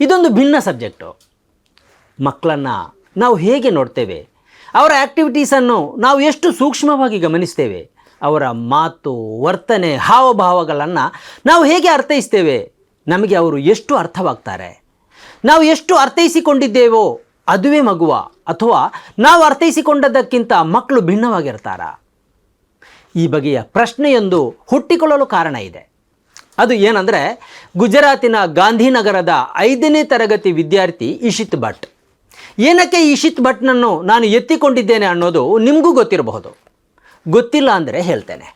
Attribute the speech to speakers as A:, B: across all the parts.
A: ಇದೊಂದು ಭಿನ್ನ ಸಬ್ಜೆಕ್ಟು ಮಕ್ಕಳನ್ನು ನಾವು ಹೇಗೆ ನೋಡ್ತೇವೆ? ಅವರ ಆ್ಯಕ್ಟಿವಿಟೀಸನ್ನು ನಾವು ಎಷ್ಟು ಸೂಕ್ಷ್ಮವಾಗಿ ಗಮನಿಸ್ತೇವೆ? ಅವರ ಮಾತು, ವರ್ತನೆ, ಹಾವಭಾವಗಳನ್ನು ನಾವು ಹೇಗೆ ಅರ್ಥೈಸ್ತೇವೆ? ನಮಗೆ ಅವರು ಎಷ್ಟು ಅರ್ಥವಾಗ್ತಾರೆ? ನಾವು ಎಷ್ಟು ಅರ್ಥೈಸಿಕೊಂಡಿದ್ದೇವೋ ಅದುವೇ ಮಗುವ ಅಥವಾ ನಾವು ಅರ್ಥೈಸಿಕೊಂಡದ್ದಕ್ಕಿಂತ ಮಕ್ಕಳು ಭಿನ್ನವಾಗಿರ್ತಾರಾ? ಈ ಬಗೆಯ ಪ್ರಶ್ನೆಯೊಂದು ಹುಟ್ಟಿಕೊಳ್ಳಲು ಕಾರಣ ಇದೆ. ಅದು ಏನಂದರೆ ಗುಜರಾತಿನ ಗಾಂಧಿನಗರದ ಐದನೇ ತರಗತಿ ವಿದ್ಯಾರ್ಥಿ ಇಶಿತ್ ಭಟ್. ಏನಕ್ಕೆ ಇಶಿತ್ ಭಟ್ನನ್ನು ನಾನು ಎತ್ತಿಕೊಂಡಿದ್ದೇನೆ ಅನ್ನೋದು ನಿಮಗೂ ಗೊತ್ತಿರಬಹುದು. ಗೊತ್ತಿಲ್ಲ ಅಂದರೆ ಹೇಳ್ತೇನೆ.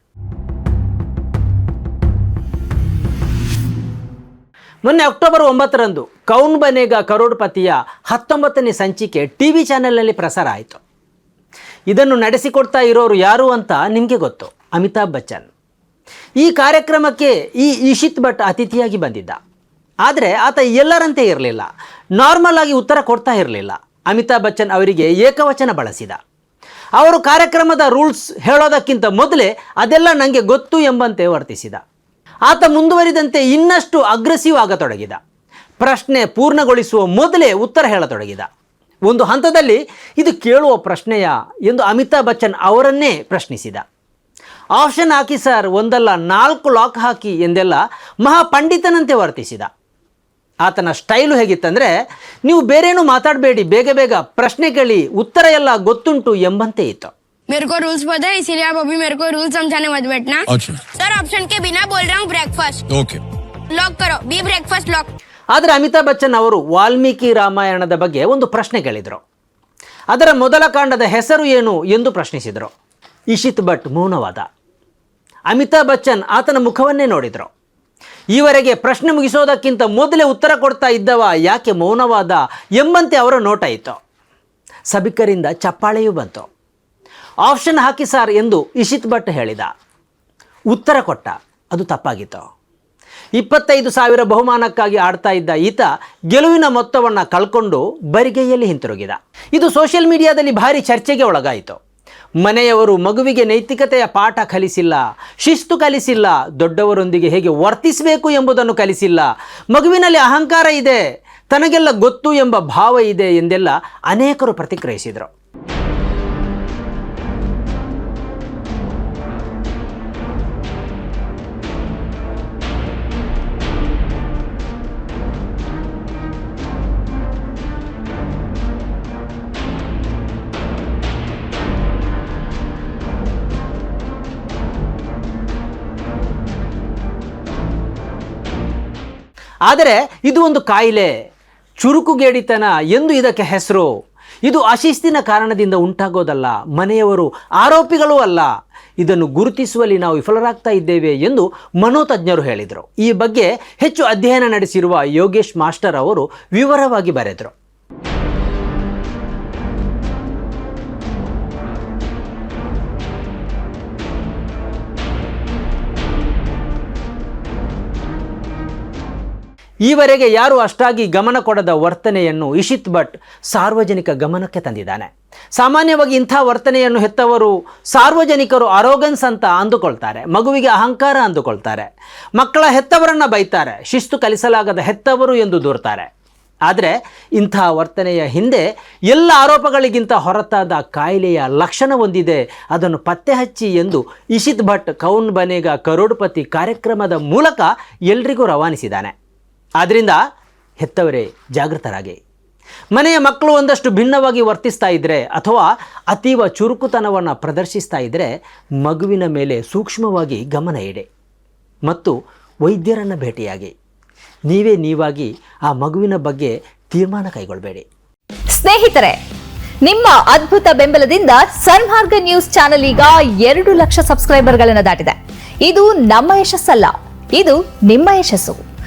A: ಮೊನ್ನೆ ಅಕ್ಟೋಬರ್ ಒಂಬತ್ತರಂದು ಕೌನ್ ಬನೇಗ ಕರೋಡ್ಪತಿಯ ಹತ್ತೊಂಬತ್ತನೇ ಸಂಚಿಕೆ ಟಿ ವಿ ಚಾನೆಲ್ನಲ್ಲಿ ಪ್ರಸಾರ ಆಯಿತು. ಇದನ್ನು ನಡೆಸಿಕೊಡ್ತಾ ಇರೋರು ಯಾರು ಅಂತ ನಿಮಗೆ ಗೊತ್ತು, ಅಮಿತಾಬ್ ಬಚ್ಚನ್. ಈ ಕಾರ್ಯಕ್ರಮಕ್ಕೆ ಈ ಇಶಿತ್ ಭಟ್ ಅತಿಥಿಯಾಗಿ ಬಂದಿದ್ದ. ಆದರೆ ಆತ ಎಲ್ಲರಂತೆ ಇರಲಿಲ್ಲ, ನಾರ್ಮಲ್ ಆಗಿ ಉತ್ತರ ಕೊಡ್ತಾ ಇರಲಿಲ್ಲ, ಅಮಿತಾಬ್ ಬಚ್ಚನ್ ಅವರಿಗೆ ಏಕವಚನ ಬಳಸಿದ. ಅವರು ಕಾರ್ಯಕ್ರಮದ ರೂಲ್ಸ್ ಹೇಳೋದಕ್ಕಿಂತ ಮೊದಲೇ ಅದೆಲ್ಲ ನನಗೆ ಗೊತ್ತು ಎಂಬಂತೆ ವರ್ತಿಸಿದ. ಆತ ಮುಂದುವರಿದಂತೆ ಇನ್ನಷ್ಟು ಅಗ್ರೆಸಿವ್ ಆಗತೊಡಗಿದ ಪ್ರಶ್ನೆ ಪೂರ್ಣಗೊಳಿಸುವ ಮೊದಲೇ ಉತ್ತರ ಹೇಳತೊಡಗಿದ ಒಂದು ಹಂತದಲ್ಲಿ ಇದು ಕೇಳುವ ಪ್ರಶ್ನೆಯ ಎಂದು ಅಮಿತಾಬ್ ಬಚ್ಚನ್ ಅವರನ್ನೇ ಪ್ರಶ್ನಿಸಿದ ಆಪ್ಷನ್ ಹಾಕಿ ಸರ್ ಒಂದಲ್ಲ ನಾಲ್ಕು ಲಾಕ್ ಹಾಕಿ ಎಂದೆಲ್ಲ ಮಹಾಪಂಡಿತನಂತೆ ವರ್ತಿಸಿದ ಆತನ ಸ್ಟೈಲು ಹೇಗಿತ್ತಂದರೆ ನೀವು ಬೇರೇನೂ ಮಾತಾಡಬೇಡಿ ಬೇಗ ಬೇಗ ಪ್ರಶ್ನೆ ಕೇಳಿ ಉತ್ತರ ಎಲ್ಲ ಗೊತ್ತುಂಟು ಎಂಬಂತೆ ಇತ್ತು
B: मेरे को रूल्स पता है इसीलिए आप अभी मेरे को रूल समझाने मत बैठना
C: अच्छा
B: सर ऑप्शन के बिना बोल रहा हूँ ब्रेकफास्ट
C: ओके
B: लॉक करो बी ब्रेकफास्ट लॉक
A: ಆದರೆ ಅಮಿತಾಬ್ ಬಚ್ಚನ್ ಅವರು ವಾಲ್ಮೀಕಿ ರಾಮಾಯಣದ ಬಗ್ಗೆ ಒಂದು ಪ್ರಶ್ನೆ ಕೇಳಿದರು ಅದರ ಮೊದಲ ಕಾಂಡದ ಹೆಸರು ಏನು ಎಂದು ಪ್ರಶ್ನಿಸಿದರು ಇಶಿತ್ ಭಟ್ ಮೌನವಾದ ಅಮಿತಾಬ್ ಬಚ್ಚನ್ ಆತನ ಮುಖವನ್ನೇ ನೋಡಿದರು ಈವರೆಗೆ ಪ್ರಶ್ನೆ ಮುಗಿಸೋದಕ್ಕಿಂತ ಮೊದಲೇ ಉತ್ತರ ಕೊಡ್ತಾ ಇದ್ದವ ಯಾಕೆ ಮೌನವಾದ ಎಂಬಂತೆ ಅವರ ನೋಟ ಇತ್ತು ಸಭಿಕರಿಂದ ಚಪ್ಪಾಳೆಯೂ ಬಂತು ಆಪ್ಷನ್ ಹಾಕಿ ಸಾರ್ ಎಂದು ಇಶಿತ್ ಭಟ್ ಹೇಳಿದ ಉತ್ತರ ಕೊಟ್ಟ. ಅದು ತಪ್ಪಾಗಿತ್ತು. ಇಪ್ಪತ್ತೈದು ಸಾವಿರ ಬಹುಮಾನಕ್ಕಾಗಿ ಆಡ್ತಾ ಇದ್ದ ಈತ ಗೆಲುವಿನ ಮೊತ್ತವನ್ನು ಕಳ್ಕೊಂಡು ಬರಿಗೈಯಲ್ಲಿ ಹಿಂತಿರುಗಿದ. ಇದು ಸೋಷಿಯಲ್ ಮೀಡಿಯಾದಲ್ಲಿ ಭಾರಿ ಚರ್ಚೆಗೆ ಒಳಗಾಯಿತು. ಮನೆಯವರು ಮಗುವಿಗೆ ನೈತಿಕತೆಯ ಪಾಠ ಕಲಿಸಿಲ್ಲ, ಶಿಸ್ತು ಕಲಿಸಿಲ್ಲ, ದೊಡ್ಡವರೊಂದಿಗೆ ಹೇಗೆ ವರ್ತಿಸಬೇಕು ಎಂಬುದನ್ನು ಕಲಿಸಿಲ್ಲ. ಮಗುವಿನಲ್ಲಿ ಅಹಂಕಾರ ಇದೆ, ತನಗೆಲ್ಲ ಗೊತ್ತು ಎಂಬ ಭಾವ ಇದೆ ಎಂದೆಲ್ಲ ಅನೇಕರು ಪ್ರತಿಕ್ರಿಯಿಸಿದರು. ಆದರೆ ಇದು ಒಂದು ಕಾಯಿಲೆ. ಚುರುಕುಗೇಡಿತನ ಎಂದು ಇದಕ್ಕೆ ಹೆಸರು. ಇದು ಅಶಿಸ್ತಿನ ಕಾರಣದಿಂದ ಉಂಟಾಗೋದಲ್ಲ, ಮನೆಯವರು ಆರೋಪಿಗಳು ಅಲ್ಲ. ಇದನ್ನು ಗುರುತಿಸುವಲ್ಲಿ ನಾವು ವಿಫಲರಾಗ್ತಾ ಇದ್ದೇವೆ ಎಂದು ಮನೋತಜ್ಞರು ಹೇಳಿದರು. ಈ ಬಗ್ಗೆ ಹೆಚ್ಚು ಅಧ್ಯಯನ ನಡೆಸಿರುವ ಯೋಗೇಶ್ ಮಾಸ್ಟರ್ ಅವರು ವಿವರವಾಗಿ ಬರೆದರು. ಈವರೆಗೆ ಯಾರು ಅಷ್ಟಾಗಿ ಗಮನ ಕೊಡದ ವರ್ತನೆಯನ್ನು ಇಶಿತ್ ಭಟ್ ಸಾರ್ವಜನಿಕ ಗಮನಕ್ಕೆ ತಂದಿದ್ದಾನೆ. ಸಾಮಾನ್ಯವಾಗಿ ಇಂಥ ವರ್ತನೆಯನ್ನು ಹೆತ್ತವರು ಸಾರ್ವಜನಿಕರು ಅರೋಗನ್ಸ್ ಅಂತ ಅಂದುಕೊಳ್ತಾರೆ, ಮಗುವಿಗೆ ಅಹಂಕಾರ ಅಂದುಕೊಳ್ತಾರೆ, ಮಕ್ಕಳ ಹೆತ್ತವರನ್ನು ಬೈತಾರೆ, ಶಿಸ್ತು ಕಲಿಸಲಾಗದ ಹೆತ್ತವರು ಎಂದು ದೂರ್ತಾರೆ. ಆದರೆ ಇಂಥ ವರ್ತನೆಯ ಹಿಂದೆ ಎಲ್ಲ ಆರೋಪಗಳಿಗಿಂತ ಹೊರತಾದ ಕಾಯಿಲೆಯ ಲಕ್ಷಣ ಹೊಂದಿದೆ, ಅದನ್ನು ಪತ್ತೆ ಹಚ್ಚಿ ಎಂದು ಇಶಿತ್ ಭಟ್ ಕೌನ್ ಬನೇಗ ಕರೋಡ್ಪತಿ ಕಾರ್ಯಕ್ರಮದ ಮೂಲಕ ಎಲ್ರಿಗೂ ರವಾನಿಸಿದ್ದಾನೆ. ಆದ್ದರಿಂದ ಹೆತ್ತವರೇ ಜಾಗೃತರಾಗಿ. ಮನೆಯ ಮಕ್ಕಳು ಒಂದಷ್ಟು ಭಿನ್ನವಾಗಿ ವರ್ತಿಸ್ತಾ ಇದ್ದರೆ ಅಥವಾ ಅತೀವ ಚುರುಕುತನವನ್ನು ಪ್ರದರ್ಶಿಸ್ತಾ ಇದ್ದರೆ ಮಗುವಿನ ಮೇಲೆ ಸೂಕ್ಷ್ಮವಾಗಿ ಗಮನ ಇಡಿ. ಮತ್ತು ವೈದ್ಯರನ್ನು ಭೇಟಿಯಾಗಿ. ನೀವೇ ನೀವಾಗಿ ಆ ಮಗುವಿನ ಬಗ್ಗೆ ತೀರ್ಮಾನ ಕೈಗೊಳ್ಳಬೇಡಿ
D: ಸ್ನೇಹಿತರೆ, ನಿಮ್ಮ ಅದ್ಭುತ ಬೆಂಬಲದಿಂದ ಸನ್ಮಾರ್ಗ ನ್ಯೂಸ್ ಚಾನೆಲ್ ಈಗ ಎರಡು ಲಕ್ಷ ಸಬ್ಸ್ಕ್ರೈಬರ್ಗಳನ್ನು ದಾಟಿದೆ. ಇದು ನಮ್ಮ ಯಶಸ್ಸಲ್ಲ, ಇದು ನಿಮ್ಮ ಯಶಸ್ಸು.